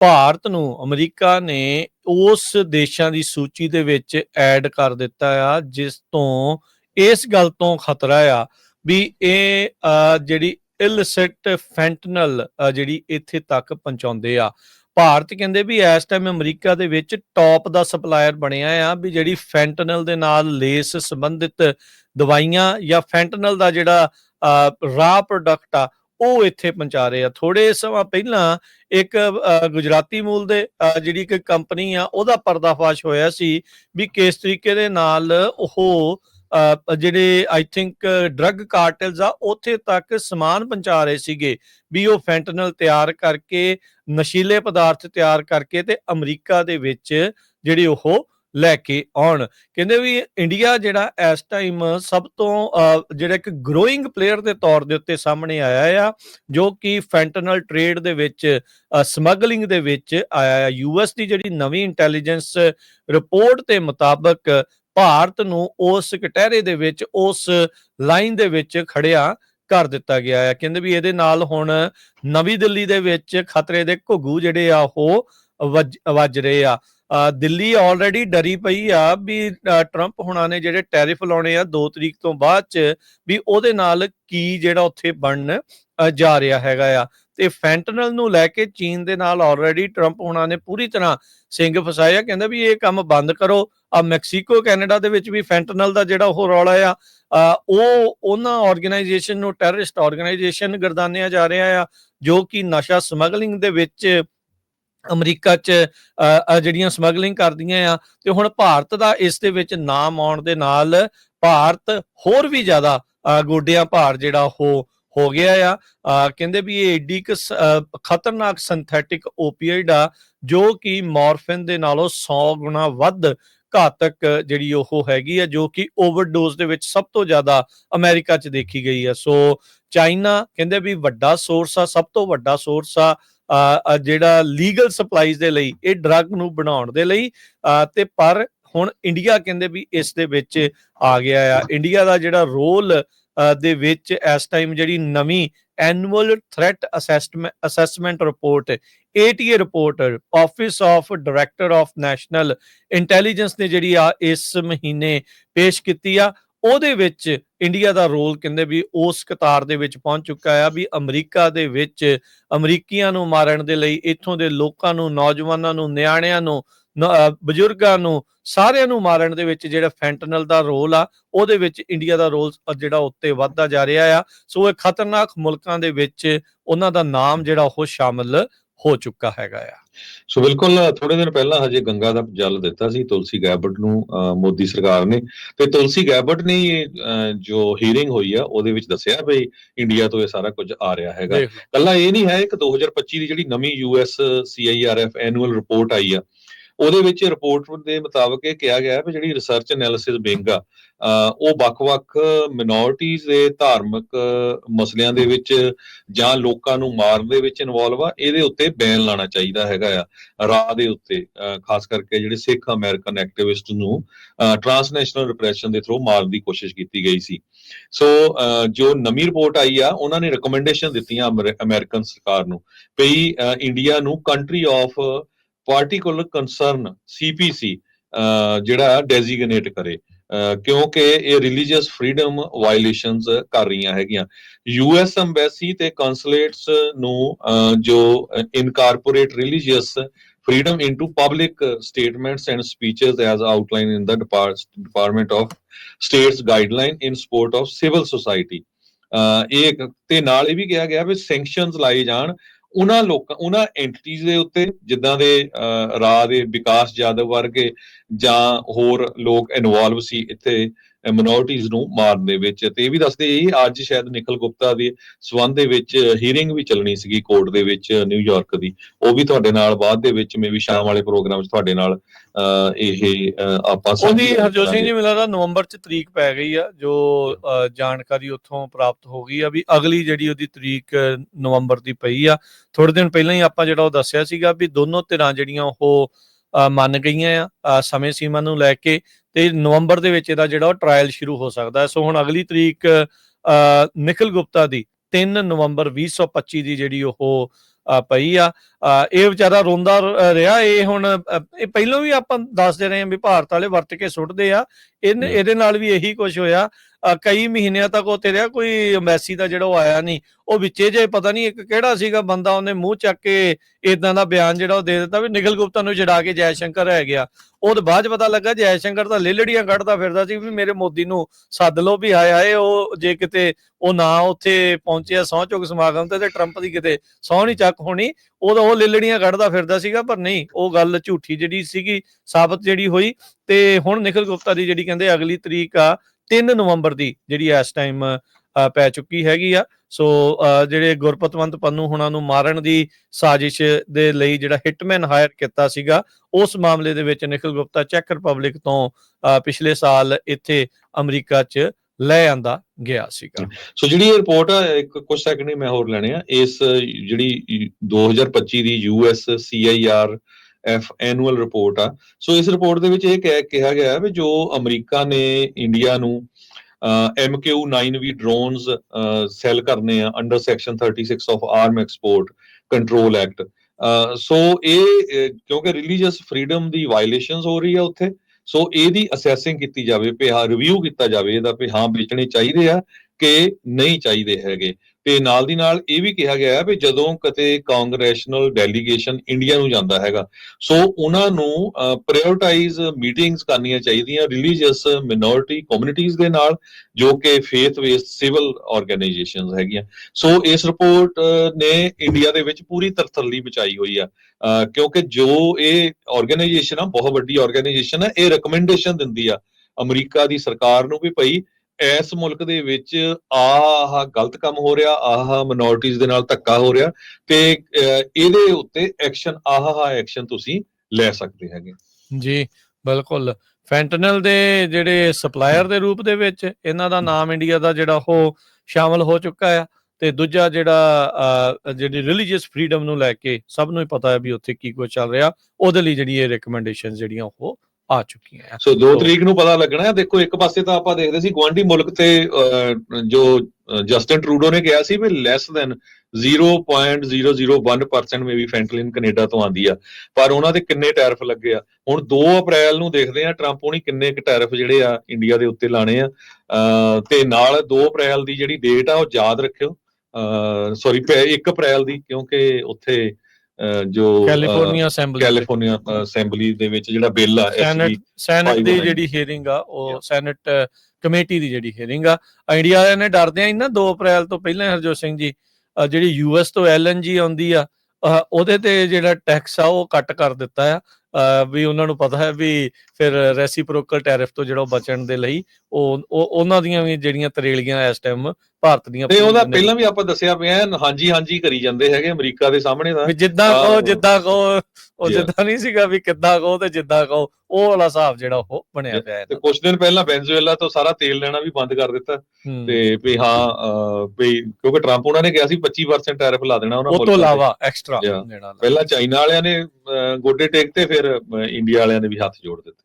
ਭਾਰਤ ਨੂੰ ਅਮਰੀਕਾ ਨੇ ਉਸ ਦੇਸ਼ਾਂ ਦੀ ਸੂਚੀ ਦੇ ਵਿੱਚ ਐਡ ਕਰ ਦਿੱਤਾ ਆ, ਜਿਸ ਤੋਂ ਇਸ ਗੱਲ ਤੋਂ ਖਤਰਾ ਆ ਵੀ ਇਹ ਜਿਹੜੀ ਇਲਿਸਿਟ ਫੈਂਟਨਲ ਜਿਹੜੀ ਇੱਥੇ ਤੱਕ ਪਹੁੰਚਾਉਂਦੇ ਆ। ਭਾਰਤ ਕਹਿੰਦੇ ਵੀ ਇਸ ਟਾਈਮ ਅਮਰੀਕਾ ਦੇ ਵਿੱਚ ਟੌਪ ਦਾ ਸਪਲਾਇਰ ਬਣਿਆ ਆ ਵੀ ਜਿਹੜੀ ਫੈਂਟਨਲ ਦੇ ਨਾਲ ਲੇਸ ਸੰਬੰਧਿਤ ਦਵਾਈਆਂ ਜਾਂ ਫੈਂਟਨਲ ਦਾ ਜਿਹੜਾ ਰਾ ਪ੍ਰੋਡਕਟ ਆ ਉਹ ਇੱਥੇ ਪਹੁੰਚਾ ਰਹੇ ਆ। ਥੋੜੇ ਸਮਾਂ ਪਹਿਲਾਂ ਇੱਕ ਗੁਜਰਾਤੀ ਮੂਲ ਦੇ ਜਿਹੜੀ ਇੱਕ ਕੰਪਨੀ ਆ, ਉਹਦਾ ਪਰਦਾਫਾਸ਼ ਹੋਇਆ ਸੀ ਵੀ ਕਿਸ ਤਰੀਕੇ ਦੇ ਨਾਲ ਉਹ ਜਿਹੜੇ ਆਈ ਥਿੰਕ ਡਰੱਗ ਕਾਰਟਲਸ ਆ, ਉੱਥੇ ਤੱਕ ਸਮਾਨ ਪਹੁੰਚਾ ਰਹੇ ਸੀਗੇ ਵੀ ਉਹ ਫੈਂਟਨਲ ਤਿਆਰ ਕਰਕੇ, ਨਸ਼ੀਲੇ ਪਦਾਰਥ ਤਿਆਰ ਕਰਕੇ ਤੇ ਅਮਰੀਕਾ ਦੇ ਵਿੱਚ ਜਿਹੜੀ ਉਹ ਲੈ ਕੇ ਆਉਣ। ਕਹਿੰਦੇ ਵੀ ਇੰਡੀਆ ਜਿਹੜਾ ਇਸ ਟਾਈਮ ਸਭ ਤੋਂ ਅ, ਜਿਹੜਾ ਇੱਕ ਗਰੋਇੰਗ ਪਲੇਅਰ ਦੇ ਤੌਰ ਦੇ ਉੱਤੇ ਸਾਹਮਣੇ ਆਇਆ ਆ ਜੋ ਕਿ ਫੈਂਟਨਲ ਟ੍ਰੇਡ ਦੇ ਵਿੱਚ ਸਮਗਲਿੰਗ ਦੇ ਵਿੱਚ ਆਇਆ ਆ। ਯੂਐਸ ਦੀ ਜਿਹੜੀ ਨਵੀਂ ਇੰਟੈਲੀਜੈਂਸ ਰਿਪੋਰਟ ਦੇ ਮੁਤਾਬਕ ਭਾਰਤ ਨੂੰ ਉਸ ਕਟਹਿਰੇ ਦੇ ਵਿੱਚ ਉਸ ਲਾਈਨ ਦੇ ਵਿੱਚ ਖੜਿਆ ਕਰ ਦਿੱਤਾ ਗਿਆ ਹੈ ਕਹਿੰਦੇ ਵੀ ਇਹਦੇ ਨਾਲ ਹੁਣ ਨਵੀਂ ਦਿੱਲੀ ਦੇ ਵਿੱਚ ਖਤਰੇ ਦੇ ਘੁੱਗੂ ਜਿਹੜੇ ਆ ਉਹ ਵੱਜ ਵੱਜ ਰਹੇ ਆ। ਦਿੱਲੀ ਆਲਰੇਡੀ ਡਰੀ ਪਈ ਆ ਵੀ ਟਰੰਪ ਹੁਣਾਂ ਨੇ ਜਿਹੜੇ ਟੈਰਿਫ ਲਾਉਣੇ ਆ 2 ਤਰੀਕ ਤੋਂ ਬਾਅਦ ਚ ਵੀ ਉਹਦੇ ਨਾਲ ਕੀ ਜਿਹੜਾ ਉੱਥੇ ਬਣਨ ਜਾ ਰਿਹਾ ਹੈਗਾ ਆ। ਤੇ ਫੈਂਟਨਲ ਨੂੰ ਲੈ ਕੇ ਚੀਨ ਦੇ ਨਾਲ ਆਲਰੇਡੀ ਟਰੰਪ ਹੁਣਾਂ ਨੇ ਪੂਰੀ ਤਰ੍ਹਾਂ ਸਿੰਘ ਫਸਾਇਆ ਕਹਿੰਦਾ ਵੀ ਇਹ ਕੰਮ ਬੰਦ ਕਰੋ। ਆ ਮੈਕਸੀਕੋ, ਕੈਨੇਡਾ ਦੇ ਵਿੱਚ ਵੀ ਫੈਂਟਨਲ ਦਾ ਜਿਹੜਾ ਉਹ ਰੌਲਾ ਆ ਉਹ ਉਹਨਾਂ ਆਰਗੇਨਾਈਜੇਸ਼ਨ ਨੂੰ ਟੈਰਰਿਸਟ ਆਰਗੇਨਾਈਜੇਸ਼ਨ ਗਰਦਾਨਿਆ ਜਾ ਰਿਹਾ ਆ, ਜੋ ਕਿ ਨਸ਼ਾ ਸਮਗਲਿੰਗ ਦੇ ਵਿੱਚ ਅਮਰੀਕਾ 'ਚ ਅ, ਜਿਹੜੀਆਂ ਸਮਗਲਿੰਗ ਕਰਦੀਆਂ ਆ ਤੇ ਹੁਣ ਭਾਰਤ ਦਾ ਇਸ ਦੇ ਵਿੱਚ ਨਾਮ ਆਉਣ ਦੇ ਨਾਲ ਭਾਰਤ ਹੋਰ ਵੀ ਜ਼ਿਆਦਾ ਗੋਡਿਆਂ ਭਾਰ ਜਿਹੜਾ ਉਹ ਹੋ ਗਿਆ ਆ। ਕਹਿੰਦੇ ਵੀ ਇਹ ਏਡੀ ਕੁ ਖਤਰਨਾਕ ਸਿੰਥੈਟਿਕ ਓਪੀਆਇਡ ਆ ਜੋ ਕਿ ਮੋਰਫਿਨ ਦੇ ਨਾਲੋਂ 100 ਗੁਣਾ ਵੱਧ ਘਾਤਕ ਜਿਹੜੀ ਉਹ ਹੈਗੀ ਆ ਜੋ ਕਿ ਓਵਰਡੋਜ਼ ਦੇ ਵਿੱਚ ਸਭ ਤੋਂ ਜ਼ਿਆਦਾ ਅਮਰੀਕਾ 'ਚ ਦੇਖੀ ਗਈ ਆ। ਸੋ ਚਾਈਨਾ ਕਹਿੰਦੇ ਵੀ ਵੱਡਾ ਸੋਰਸ ਆ ਸਭ ਤੋਂ ਵੱਡਾ ਸੋਰਸ ਆ ਜਿਹੜਾ ਲੀਗਲ ਸਪਲਾਈਜ਼ ਦੇ ਲਈ ਇਹ ਡਰੱਗ ਨੂੰ ਬਣਾਉਣ ਦੇ ਲਈ ਅ, ਤੇ ਪਰ ਹੁਣ ਇੰਡੀਆ ਕਹਿੰਦੇ ਵੀ ਇਸ ਦੇ ਵਿੱਚ ਆ ਗਿਆ ਆ। ਇੰਡੀਆ ਦਾ ਜਿਹੜਾ ਰੋਲ ਦੇ ਵਿੱਚ ਇਸ ਟਾਈਮ ਜਿਹੜੀ ਨਵੀਂ annual threat assessment assessment report ATA report office of director of national intelligence ਨੇ ਜਿਹੜੀ ਆ ਇਸ ਮਹੀਨੇ ਪੇਸ਼ ਕੀਤੀ ਆ ਉਹਦੇ ਵਿੱਚ ਇੰਡੀਆ ਦਾ ਰੋਲ ਕਹਿੰਦੇ ਵੀ ਉਸ ਕਤਾਰ ਦੇ ਵਿੱਚ ਪਹੁੰਚ ਚੁੱਕਾ ਆ ਵੀ ਅਮਰੀਕਾ ਦੇ ਵਿੱਚ ਅਮਰੀਕੀਆਂ ਨੂੰ ਮਾਰਨ ਦੇ ਲਈ ਇੱਥੋਂ ਦੇ ਲੋਕਾਂ ਨੂੰ, ਨੌਜਵਾਨਾਂ ਨੂੰ, ਨਿਆਣਿਆਂ ਨੂੰ ਬਜ਼ੁਰਗਾਂ ਨੂੰ ਸਾਰਿਆਂ ਨੂੰ ਮਾਰਨ ਦੇ ਵਿੱਚ ਜਿਹੜਾ ਫੈਂਟਨਲ ਦਾ ਰੋਲ ਆ, ਉਹਦੇ ਵਿੱਚ ਇੰਡੀਆ ਦਾ ਰੋਲ ਜਿਹੜਾ ਉੱਤੇ ਵੱਧਦਾ ਜਾ ਰਿਹਾ ਆ। ਸੋ ਇਹ ਖਤਰਨਾਕ ਮੁਲਕਾਂ ਦੇ ਵਿੱਚ ਉਹਨਾਂ ਦਾ ਨਾਮ ਜਿਹੜਾ ਉਹ ਸ਼ਾਮਲ ਹੋ ਚੁੱਕਾ ਹੈਗਾ ਆ। ਸੋ ਬਿਲਕੁਲ ਥੋੜੇ ਦਿਨ ਪਹਿਲਾਂ ਹਜੇ ਗੰਗਾ ਦਾ ਜਲ ਦਿੱਤਾ ਸੀ ਤੁਲਸੀ ਗੈਬਟ ਨੂੰ ਮੋਦੀ ਸਰਕਾਰ ਨੇ। ਤੇ ਤੁਲਸੀ ਗੈਬਟ ਨੇ ਜੋ ਹੀਅਰਿੰਗ ਹੋਈ ਆ ਉਹਦੇ ਵਿੱਚ ਦੱਸਿਆ ਵੀ ਇੰਡੀਆ ਤੋਂ ਇਹ ਸਾਰਾ ਕੁਝ ਆ ਰਿਹਾ ਹੈਗਾ। ਕੱਲਾ ਇਹ ਨਹੀਂ ਹੈ ਇੱਕ 2025 ਦੀ ਜਿਹੜੀ ਨਵੀਂ ਯੂਐਸ ਸੀਆਈਆਰਐਫ ਐਨੂਅਲ ਰਿਪੋਰਟ ਆਈ ਆ ਉਹਦੇ ਵਿੱਚ ਰਿਪੋਰਟ ਦੇ ਮੁਤਾਬਕ ਇਹ ਕਿਹਾ ਗਿਆ ਹੈ ਵੀ ਜਿਹੜੀ ਰਿਸਰਚ ਐਨਾਲਿਸਿਸ ਵਿੰਗ ਆ ਉਹ ਵੱਖ-ਵੱਖ ਮਿਨੋਰਿਟੀਜ਼ ਦੇ ਧਾਰਮਿਕ ਮਸਲਿਆਂ ਦੇ ਵਿੱਚ ਜਾਂ ਲੋਕਾਂ ਨੂੰ ਮਾਰਨ ਦੇ ਵਿੱਚ ਇਨਵੋਲਵ ਆ, ਇਹਦੇ ਉੱਤੇ ਬੈਨ ਲਾਣਾ ਚਾਹੀਦਾ ਹੈਗਾ ਆ, ਰਾਹ ਦੇ ਉੱਤੇ ਖਾਸ ਕਰਕੇ ਜਿਹੜੇ ਸਿੱਖ ਅਮਰੀਕਨ ਐਕਟਿਵਿਸਟ ਨੂੰ ਟਰਾਂਸਨੈਸ਼ਨਲ ਰਿਪਰੈਸ਼ਨ ਦੇ ਥਰੂ ਮਾਰਨ ਦੀ ਕੋਸ਼ਿਸ਼ ਕੀਤੀ ਗਈ ਸੀ। ਸੋ ਜੋ ਨਵੀਂ ਰਿਪੋਰਟ ਆਈ ਆ, ਉਹਨਾਂ ਨੇ ਰეკਮੈਂਡੇਸ਼ਨ ਦਿੱਤੀਆਂ ਅਮਰ- ਅਮਰੀਕਨ ਸਰਕਾਰ ਨੂੰ ਵੀ ਇੰਡੀਆ ਨੂੰ country of particular concern CPC ਜਿਹੜਾ ਡੈਜ਼ਿਗਨੇਟ ਕਰੇ ਅਹ, ਕਿਉਂਕਿ ਇਹ ਰਿਲੀਜੀਅਸ ਫਰੀडम ਵਾਇਲੇਸ਼ਨਸ ਕਰ ਰਹੀਆਂ ਹੈਗੀਆਂ ਯੂਐਸ ਐਮਬੈਸੀ ਤੇ ਕਨਸੂਲੇਟਸ ਨੂੰ ਅਹ, ਜੋ incorporate religious freedom into public uh, statements and speeches as outlined in the Depart- Department of State's guideline in support of civil society. ਅਹ ਇਹ ਇੱਕ- ਤੇ ਨਾਲ ਇਹ ਵੀ ਕਿਹਾ ਗਿਆ ਵੀ ਸੈਂਕਸ਼ਨਸ ਲਾਏ ਜਾਣ ਉਹਨਾਂ ਲੋਕਾਂ ਉਹਨਾਂ ਐਂਟੀਟੀਜ਼ ਦੇ ਉੱਤੇ ਜਿੱਦਾਂ ਦੇ ਅਹ, ਰਾਹ ਦੇ ਵਿਕਾਸ ਯਾਦਵ ਵਰਗੇ ਜਾਂ ਹੋਰ ਲੋਕ ਇਨਵੋਲਵ ਸੀ ਇੱਥੇ ਮਿਨੋਰਿਟੀਜ਼ ਨੂੰ ਮਾਰਨ ਦੇ ਵਿੱਚ ਤੇ ਇਹ ਵੀ ਦੱਸਦੇ ਇਹ ਅੱਜ ਸ਼ਾਇਦ ਨਿਖਲ ਗੁਪਤਾ ਦੇ ਸਬੰਧ ਦੇ ਵਿੱਚ ਹੀਅਰਿੰਗ ਵੀ ਚੱਲਣੀ ਸੀਗੀ ਕੋਰਟ ਦੇ ਵਿੱਚ ਨਿਊਯਾਰਕ ਦੀ। ਉਹ ਵੀ ਤੁਹਾਡੇ ਨਾਲ ਬਾਅਦ ਦੇ ਵਿੱਚ ਮੇਬੀ ਸ਼ਾਮ ਵਾਲੇ ਪ੍ਰੋਗਰਾਮ 'ਚ ਤੁਹਾਡੇ ਨਾਲ ਇਹ ਆਪਾਂ ਉਹਦੀ ਹਰਜੋਤ ਸਿੰਘ ਜੀ ਲੱਗਦਾ ਨਵੰਬਰ ਚ ਤਰੀਕ ਪੈ ਗਈ ਆ ਜੋ ਜਾਣਕਾਰੀ ਉੱਥੋਂ ਪ੍ਰਾਪਤ ਹੋ ਗਈ ਆ ਵੀ ਅਗਲੀ ਜਿਹੜੀ ਉਹਦੀ ਤਰੀਕ ਨਵੰਬਰ ਦੀ ਪਈ ਆ। ਥੋੜੇ ਦਿਨ ਪਹਿਲਾਂ ਹੀ ਆਪਾਂ ਜਿਹੜਾ ਉਹ ਦੱਸਿਆ ਸੀਗਾ ਵੀ ਦੋਨੋਂ ਧਿਰਾਂ ਜਿਹੜੀਆਂ ਉਹ ਮੰਨ ਗਈਆਂ ਆ ਸਮੇਂ ਸੀਮਾ ਨੂੰ ਲੈ ਕੇ ਤੇ ਨਵੰਬਰ ਦੇ ਵਿੱਚ ਇਹਦਾ ਜਿਹੜਾ ਉਹ ਟ੍ਰਾਇਲ ਸ਼ੁਰੂ ਹੋ ਸਕਦਾ ਸੋ ਹੁਣ ਅਗਲੀ ਤਰੀਕ ਨਿਖਿਲ ਗੁਪਤਾ ਦੀ 3 ਨਵੰਬਰ 2025 ਦੀ ਜਿਹੜੀ ਉਹ ਪਈ ਆ। ਇਹ ਵਿਚਾਰਾ ਰੋਂਦਾ ਰਿਹਾ ਇਹ ਹੁਣ ਇਹ ਪਹਿਲਾਂ ਵੀ ਆਪਾਂ ਦੱਸਦੇ ਰਹੇ ਹਾਂ ਵੀ ਭਾਰਤ ਵਾਲੇ ਵਰਤ ਕੇ ਸੁੱਟਦੇ ਆ। ਇਹਦੇ ਨਾਲ ਵੀ ਇਹੀ ਕੁਝ ਹੋਇਆ। ਕਈ ਮਹੀਨਿਆਂ ਤੱਕ ਉੱਥੇ ਰਿਹਾ, ਕੋਈ ਮੈਸੀ ਦਾ ਜਿਹੜਾ ਉਹ ਆਇਆ ਨਹੀਂ। ਉਹ ਵਿੱਚੇ ਜੇ ਪਤਾ ਨਹੀਂ ਇੱਕ ਕਿਹੜਾ ਸੀਗਾ ਬੰਦਾ, ਉਹਨੇ ਮੂੰਹ ਚੱਕ ਕੇ ਇਦਾਂ ਦਾ ਬਿਆਨ ਜਿਹੜਾ ਉਹ ਦੇ ਦਿੱਤਾ ਵੀ ਨਿਖਿਲ ਗੁਪਤਾ ਨੂੰ ਛਡਾ ਕੇ ਜੈ ਸ਼ੰਕਰ ਰਹਿ ਗਿਆ। ਉਹਦੇ ਬਾਅਦ ਪਤਾ ਲੱਗਾ ਜੈ ਸ਼ੰਕਰ ਤਾਂ ਲੇਲੜੀਆਂ ਕੱਢਦਾ ਫਿਰਦਾ ਸੀ ਵੀ ਮੇਰੇ ਮੋਦੀ ਨੂੰ ਸੱਦ ਲਓ ਵੀ ਹਾਏ ਹਾਏ ਉਹ ਜੇ ਕਿਤੇ ਉਹ ਨਾ ਉੱਥੇ ਪਹੁੰਚਿਆ ਸਹੁੰ ਚੁੱਕ ਸਮਾਗਮ ਤੇ ਤੇ ਟਰੰਪ ਦੀ ਕਿਤੇ ਸਹੁੰ ਨਹੀਂ ਚੱਕ ਹੋਣੀ ਉਹਦਾ ਉਹ ਲੇਲੜੀਆਂ ਕੱਢਦਾ ਫਿਰਦਾ ਸੀਗਾ, ਪਰ ਨਹੀਂ, ਉਹ ਗੱਲ ਝੂਠੀ ਜਿਹੜੀ ਸੀਗੀ, ਸਾਬਤ ਜਿਹੜੀ ਹੋਈ ਤੇ ਹੁਣ ਨਿਖਿਲ ਗੁਪਤਾ ਦੀ ਜਿਹੜੀ ਕਹਿੰਦੇ ਅਗਲੀ ਤਰੀਕ ਆ 3 ਨਵੰਬਰ ਦੀ ਜਿਹੜੀ ਇਸ ਟਾਈਮ ਪੈ ਚੁੱਕੀ ਹੈਗੀ ਆ। ਸੋ ਜਿਹੜੇ ਗੁਰਪਤਵੰਤ ਪੰਨੂ ਹੁਣਾਂ ਨੂੰ ਮਾਰਨ ਦੀ ਸਾਜ਼ਿਸ਼ ਦੇ ਲਈ ਜਿਹੜਾ ਹਿਟਮੈਨ ਹਾਇਰ ਕੀਤਾ ਸੀਗਾ, ਉਸ ਮਾਮਲੇ ਦੇ ਵਿੱਚ ਨਿਖਿਲ ਗੁਪਤਾ ਚੈੱਕ ਰਿਪਬਲਿਕ ਤੋਂ ਪਿਛਲੇ ਸਾਲ ਇੱਥੇ ਅਮਰੀਕਾ 'ਚ ਲੈ ਆਂਦਾ ਗਿਆ ਸੀਗਾ। ਸੋ ਜਿਹੜੀ ਇਹ ਰਿਪੋਰਟ ਆ, ਇੱਕ ਕੁਝ ਸੈਕਿੰਡ ਮੈਂ ਹੋਰ ਲੈਣੇ ਆ। ਇਸ ਜਿਹੜੀ 2025 ਦੀ US CIR F annual report ਆ। ਸੋ ਇਸ ਰਿਪੋਰਟ ਦੇ ਵਿੱਚ ਇਹ ਕਹਿ- ਕਿਹਾ ਗਿਆ ਹੈ ਵੀ ਜੋ ਅਮਰੀਕਾ ਨੇ ਇੰਡੀਆ ਨੂੰ MQ9 ਵੀ ਡਰੋਨਸ ਸੈਲ ਕਰਨੇ ਆ under section 36 of arm export control act so ਇਹ ਕਿਉਂਕਿ ਰਿਲੀਜੀਅਸ ਫਰੀडम ਦੀ ਵਾਇਲੇਸ਼ਨਸ ਹੋ ਰਹੀ ਆ ਉੱਥੇ ਸੋ ਇਹਦੀ ਅਸੈਸਿੰਗ ਕੀਤੀ ਜਾਵੇ ਵੀ ਹਾਂ ਰਿਵਿਊ ਕੀਤਾ ਜਾਵੇ, ਇਹਦਾ ਵੀ ਹਾਂ ਵੇਚਣੇ ਚਾਹੀਦੇ ਆ। ਕਿ ਨਹੀਂ ਚਾਹੀਦੇ ਹੈਗੇ। ਤੇ ਨਾਲ ਦੀ ਨਾਲ ਇਹ ਵੀ ਕਿਹਾ ਗਿਆ ਹੈ ਵੀ ਜਦੋਂ ਕਦੇ ਕਾਂਗਰੈਸ਼ਨਲ ਡੈਲੀਗੇਸ਼ਨ ਇੰਡੀਆ ਨੂੰ ਜਾਂਦਾ ਹੈਗਾ, ਸੋ ਉਹਨਾਂ ਨੂੰ ਪ੍ਰਾਇੋਰਟਾਈਜ਼ ਮੀਟਿੰਗਸ ਕਰਨੀਆਂ ਚਾਹੀਦੀਆਂ ਰਿਲੀਜੀਅਸ ਮਿਨੋਰਿਟੀ ਕਮਿਊਨਿਟੀਜ਼ ਦੇ ਨਾਲ, ਜੋ ਕਿ ਫੇਥ ਬੇਸਡ ਸਿਵਲ ਆਰਗੇਨਾਈਜੇਸ਼ਨਸ ਹੈਗੀਆਂ। ਸੋ ਇਸ ਰਿਪੋਰਟ ਨੇ ਇੰਡੀਆ ਦੇ ਵਿੱਚ ਪੂਰੀ ਤਰਥੱਲੀ ਬਚਾਈ ਹੋਈ ਆ। ਕਿਉਂਕਿ ਜੋ ਇਹ ਆਰਗੇਨਾਈਜੇਸ਼ਨ ਆ, ਬਹੁਤ ਵੱਡੀ ਆਰਗੇਨਾਈਜੇਸ਼ਨ ਹੈ ਇਹ ਰეკਮੈਂਡੇਸ਼ਨ ਦਿੰਦੀ ਆ। ਅਮਰੀਕਾ ਦੀ ਸਰਕਾਰ ਨੂੰ ਵੀ ਭਈ ਇਸ ਮੁਲਕ ਦੇ ਵਿੱਚ ਆਹ ਗਲਤ ਕੰਮ ਹੋ ਰਿਹਾ, ਆਹ ਮਿਨੋਰਟੀਜ਼ ਦੇ ਨਾਲ ਧੱਕਾ ਹੋ ਰਿਹਾ ਤੇ ਇਹਦੇ ਉੱਤੇ ਐਕਸ਼ਨ ਆਹ ਐਕਸ਼ਨ ਤੁਸੀਂ ਲੈ ਸਕਦੇ ਹੈਗੇ। ਜੀ, ਬਿਲਕੁਲ। ਫੈਂਟਨਲ ਦੇ ਜਿਹੜੇ ਸਪਲਾਇਰ ਦੇ ਰੂਪ ਦੇ ਵਿੱਚ ਇਹਨਾਂ ਦਾ ਨਾਮ ਇੰਡੀਆ ਦਾ ਜਿਹੜਾ ਉਹ ਸ਼ਾਮਲ ਹੋ ਚੁੱਕਾ ਆ ਤੇ ਦੂਜਾ ਜਿਹੜਾ ਜਿਹੜੀ ਰਿਲੀਜੀਅਸ ਫਰੀडम ਨੂੰ ਲੈ ਕੇ ਸਭ ਨੂੰ ਹੀ ਪਤਾ ਹੈ ਵੀ ਉੱਥੇ ਕੀ ਕੁਝ ਚੱਲ ਰਿਹਾ। ਉਹਦੇ ਲਈ ਜਿਹੜੀ ਇਹ ਰეკਮੈਂਡੇਸ਼ਨਸ ਜਿਹੜੀਆਂ ਉਹ ਆ ਚੁੱਕੀਆਂ ਸੋ 2 ਤਰੀਕ ਨੂੰ ਪਤਾ ਲੱਗਣਾ ਹੈ। ਦੇਖੋ ਇੱਕ ਪਾਸੇ ਤਾਂ ਆਪਾਂ ਦੇਖਦੇ ਸੀ ਗਵਾਂਢੀ ਮੁਲਕ ਤੇ ਜੋ ਅਹ, ਟਰੂਡੋ ਨੇ ਕਿਹਾ ਸੀ ਵੀ ਲੈਸ ਦੈਨ 0.001% ਮੇ ਫੈਂਟਲਿਨ ਕੈਨੇਡਾ ਤੋਂ ਆਂਦੀ ਆ। ਪਰ ਉਹਨਾਂ ਦੇ ਕਿੰਨੇ ਟੈਰਿਫ ਲੱਗੇ ਆ? ਹੁਣ 2 ਅਪ੍ਰੈਲ ਨੂੰ ਦੇਖਦੇ ਆ ਟਰੰਪ ਹੋਣੀ ਕਿੰਨੇ ਕੁ ਟੈਰਿਫ ਜਿਹੜੇ ਆ ਇੰਡੀਆ ਦੇ ਉੱਤੇ ਲਾਣੇ ਆ। ਤੇ ਨਾਲ 2 ਅਪ੍ਰੈਲ ਦੀ ਜਿਹੜੀ ਡੇਟ ਆ ਉਹ ਯਾਦ ਰੱਖਿਓ। ਸੌਰੀ 1 ਅਪ੍ਰੈਲ ਦੀ ਕਿਉਂਕਿ ਉੱਥੇ ਜੋ ਕੈਲੀਫੋਰਨੀਆ ਅਸੈਂਬਲੀ ਕੈਲੀਫੋਰਨੀਆ ਅਸੈਂਬਲੀ ਦੇ ਵਿੱਚ ਜਿਹੜਾ ਬਿੱਲ ਆ ਸੈਨੇਟ ਸੈਨੇਟ ਦੀ ਜਿਹੜੀ ਹੀਅਰਿੰਗ ਆ ਉਹ. ਸੈਨੇਟ ਕਮੇਟੀ ਦੀ ਜਿਹੜੀ ਹੀਅਰਿੰਗ ਆ। ਇੰਡੀਆ ਵਾਲਿਆਂ ਨੇ ਡਰਦੇ ਆ ਇਹਨਾਂ 2 ਅਪ੍ਰੈਲ ਤੋਂ ਪਹਿਲਾਂ ਹਰਜੋਤ ਸਿੰਘ ਜੀ ਜਿਹੜੀ ਯੂਐਸ ਤੋਂ ਐਲਐਨਜੀ ਆਉਂਦੀ ਆ ਉਹਦੇ ਤੇ ਜਿਹੜਾ ਟੈਕਸ ਆ ਉਹ ਕੱਟ ਕਰ ਦਿੱਤਾ ਆ। ਵੀ ਉਹਨਾਂ ਨੂੰ ਪਤਾ ਹੈ ਵੀ ਫਿਰ ਰੈਸੀਪ੍ਰੋਕਲ ਟੈਰਿਫ ਤੋਂ ਜਿਹੜਾ ਬਚਣ ਦੇ ਲਈ ਉਹ ਉਹ- ਉਹਨਾਂ ਦੀਆਂ ਵੀ ਜਿਹੜੀਆਂ ਤਰੇਲੀਆਂ ਇਸ ਟਾਈਮ ਭਾਰਤ ਦੀਆਂ ਤੇ ਉਹਦਾ। ਪਹਿਲਾਂ ਵੀ ਆਪਾਂ ਦੱਸਿਆ ਪਿਆ ਹੈ, ਹਾਂਜੀ ਹਾਂਜੀ ਕਰੀ ਜਾਂਦੇ ਹੈਗੇ ਅਮਰੀਕਾ ਦੇ ਸਾਹਮਣੇ ਵੀ ਜਿੱਦਾਂ। ਕਹੋ ਜਿੱਦਾਂ ਕਹੋ ਉਹ. ਜਿੱਦਾਂ ਨਹੀਂ ਸੀਗਾ ਵੀ ਕਿੱਦਾਂ ਕਹੋ ਤੇ ਜਿੱਦਾਂ ਕਹੋ ਉਹ ਵਾਲਾ ਹਿਸਾਬ ਜਿਹੜਾ ਉਹ ਬਣਿਆ. ਪਿਆ ਹੈ ਤੇ ਕੁਝ ਦਿਨ ਪਹਿਲਾਂ ਵੈਨਜ਼ੂਏਲਾ ਤੋਂ ਸਾਰਾ ਤੇਲ ਲੈਣਾ ਵੀ ਬੰਦ ਕਰ ਦਿੱਤਾ। ਤੇ ਵੀ ਹਾਂ ਵੀ ਕਿਉਂਕਿ ਟਰੰਪ ਉਹਨਾਂ ਨੇ ਕਿਹਾ ਸੀ 25% ਟੈਰਿਫ ਲਾ ਦੇਣਾ ਉਹਨਾਂ ਉਹ ਤੋਂ। ਇਲਾਵਾ ਐਕਸਟਰਾ. ਦੇਣਾ ਪਹਿਲਾਂ ਚਾਈਨਾ ਵਾਲਿਆਂ ਨੇ ਗੋਡੇ ਟੇਕ ਤੇ ਫਿਰ ਫਿਰ ਇੰਡੀਆ ਵਾਲਿਆਂ ਨੇ ਵੀ ਹੱਥ ਜੋੜ ਦਿੱਤੇ।